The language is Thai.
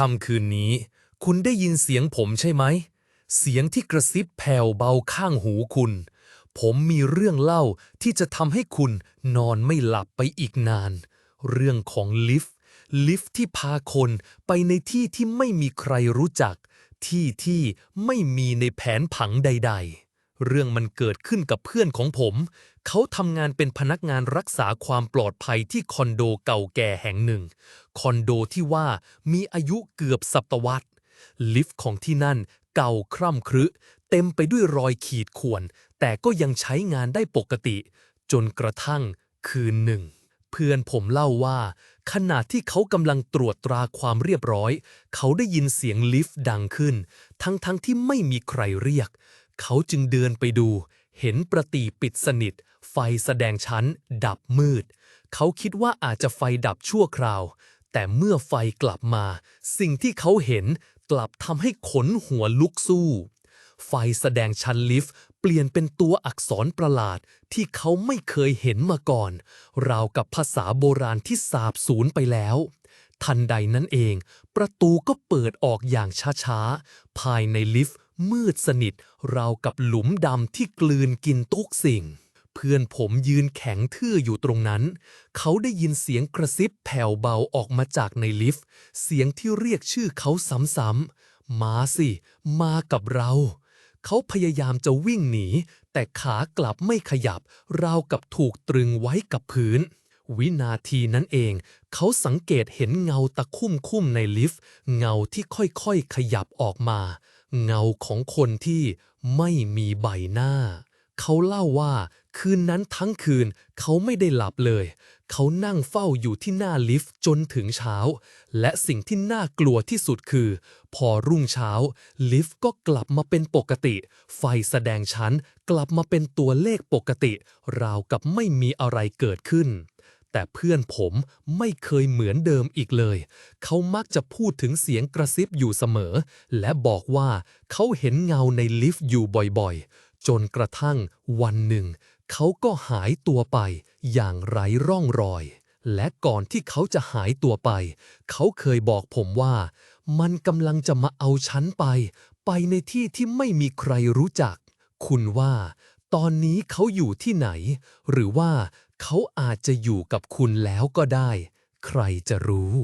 ค่ำคืนนี้ คุณได้ยินเสียงผมใช่ไหม เสียงที่กระซิบแผ่วเบาข้างหูคุณ ผมมีเรื่องเล่าที่จะทำให้คุณนอนไม่หลับไปอีกนาน เรื่องของลิฟต์ ลิฟต์ที่พาคนไปในที่ที่ไม่มีใครรู้จัก ที่ที่ไม่มีในแผนผังใด ๆ เรื่องมันเกิดขึ้นกับเพื่อนของผม เขาทำงานเป็นพนักงานรักษาความปลอดภัยที่คอนโดเก่าแก่แห่งหนึ่ง คอนโดที่ว่ามีอายุเกือบศตวรรษ ลิฟต์ของที่นั่นเก่าคร่ำครึ เต็มไปด้วยรอยขีดข่วน แต่ก็ยังใช้งานได้ปกติ จนกระทั่งคืนหนึ่ง เพื่อนผมเล่าว่า ขณะที่เขากำลังตรวจตราความเรียบร้อย เขาได้ยินเสียงลิฟต์ดังขึ้น ทั้งๆทที่ไม่มีใครเรียก เขาจึงเดินไปดู เห็นประตีปิดสนิท ไฟแสดงชั้น ดับมืด เขาคิดว่าอาจจะไฟดับชั่วคราว แต่เมื่อไฟกลับมา สิ่งที่เขาเห็นกลับทำให้ขนหัวลุกสู้ ไฟแสดงชั้นลิฟต์เปลี่ยนเป็นตัวอักษรประหลาดที่เขาไม่เคยเห็นมาก่อน ราวกับภาษาโบราณที่สาบสูญไปแล้ว ทันใดนั้นเอง ประตูก็เปิดออกอย่างช้าๆ ภายในลิฟต์ มืดสนิทราวกับหลุมดำที่กลืนกินทุกสิ่ง เพื่อนผมยืนแข็งทื่ออยู่ตรงนั้น เขาได้ยินเสียงกระซิบแผ่วเบาออกมาจากในลิฟต์ เสียงที่เรียกชื่อเขาซ้ำๆ มาสิ มากับเรา เขาพยายามจะวิ่งหนี แต่ขากลับไม่ขยับ ราวกับถูกตรึงไว้กับพื้นวินาทีนั้นเอง เขาสังเกตเห็นเงาตะคุ่มคุ่มในลิฟต์ เงาที่ค่อยๆ ขยับออกมา เงาของคนที่ไม่มีใบหน้า เขาเล่าว่าคืนนั้นทั้งคืนเขาไม่ได้หลับเลย เขานั่งเฝ้าอยู่ที่หน้าลิฟต์จนถึงเช้า และสิ่งที่น่ากลัวที่สุดคือ พอรุ่งเช้า ลิฟต์ก็กลับมาเป็นปกติ ไฟแสดงชั้นกลับมาเป็นตัวเลขปกติ ราวกับไม่มีอะไรเกิดขึ้น แต่เพื่อนผมไม่เคยเหมือนเดิมอีกเลย เขามักจะพูดถึงเสียงกระซิบอยู่เสมอ และบอกว่าเขาเห็นเงาในลิฟต์อยู่บ่อยๆ จนกระทั่งวันหนึ่ง เขาก็หายตัวไปอย่างไร้ร่องรอย และก่อนที่เขาจะหายตัวไป เขาเคยบอกผมว่า มันกำลังจะมาเอาฉันไป ไปในที่ที่ไม่มีใครรู้จัก คุณว่า ตอนนี้เขาอยู่ที่ไหน หรือว่า เขาอาจจะอยู่กับคุณแล้วก็ได้ ใครจะรู้